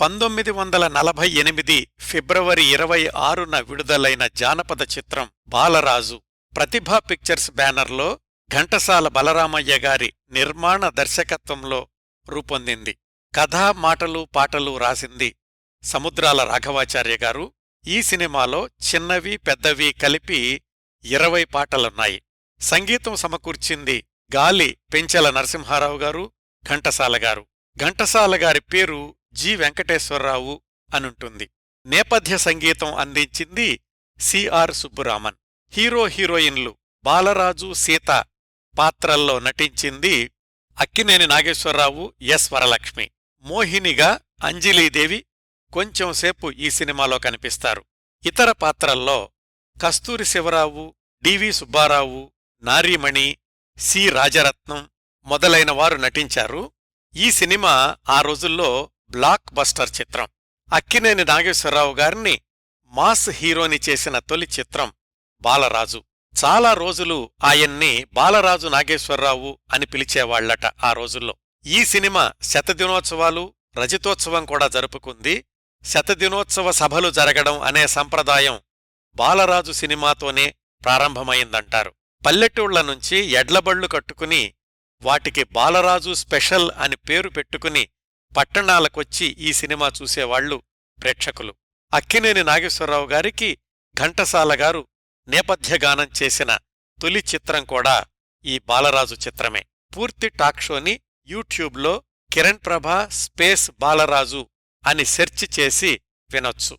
పంతొమ్మిది వందల నలభై ఎనిమిది ఫిబ్రవరి ఇరవై ఆరున విడుదలైన జానపద చిత్రం బాలరాజు. ప్రతిభా పిక్చర్స్ బ్యానర్లో ఘంటసాల బలరామయ్య గారి నిర్మాణ దర్శకత్వంలో రూపొందింది. కథా మాటలు పాటలు రాసింది సముద్రాల రాఘవాచార్య గారు. ఈ సినిమాలో చిన్నవి పెద్దవి కలిపి ఇరవై పాటలున్నాయి. సంగీతం సమకూర్చింది గాలి పెంచెల నరసింహారావు గారు ఘంటసాల గారు. ఘంటసాల గారి పేరు జి వెంకటేశ్వరరావు అనుంటుంది. నేపథ్య సంగీతం అందించింది సిఆర్ సుబ్బురామన్. హీరో హీరోయిన్లు బాలరాజు సీత పాత్రల్లో నటించింది అక్కినేని నాగేశ్వరరావు ఎస్ వరలక్ష్మి. మోహినిగా అంజలీదేవి కొంచెంసేపు ఈ సినిమాలో కనిపిస్తారు. ఇతర పాత్రల్లో కస్తూరి శివరావు డివి సుబ్బారావు నారీమణి సి రాజరత్నం మొదలైన వారు నటించారు. ఈ సినిమా ఆ రోజుల్లో బ్లాక్ బస్టర్ చిత్రం. అక్కినేని నాగేశ్వరరావు గారిని మాస్ హీరోని చేసిన తొలి చిత్రం బాలరాజు. చాలా రోజులు ఆయన్ని బాలరాజు నాగేశ్వరరావు అని పిలిచేవాళ్ళట ఆ రోజుల్లో. ఈ సినిమా శతదినోత్సవాలు రజతోత్సవం కూడా జరుపుకుంది. శతదినోత్సవ సభలు జరగడం అనే సంప్రదాయం బాలరాజు సినిమాతోనే ప్రారంభమైందంటారు. పల్లెటూళ్ళ నుంచి ఎడ్లబళ్ళు కట్టుకుని వాటికి బాలరాజు స్పెషల్ అని పేరు పెట్టుకుని పట్టణాలకొచ్చి ఈ సినిమా చూసేవాళ్ళు ప్రేక్షకులు. అక్కినేని నాగేశ్వరరావు గారికి ఘంటసాల గారు నేపథ్యగానం చేసిన తొలి చిత్రం కూడా ఈ బాలరాజు చిత్రమే. పూర్తి టాక్ షోని యూట్యూబ్లో కిరణ్ ప్రభ స్పేస్ బాలరాజు అని సెర్చ్ చేసి వినొచ్చు.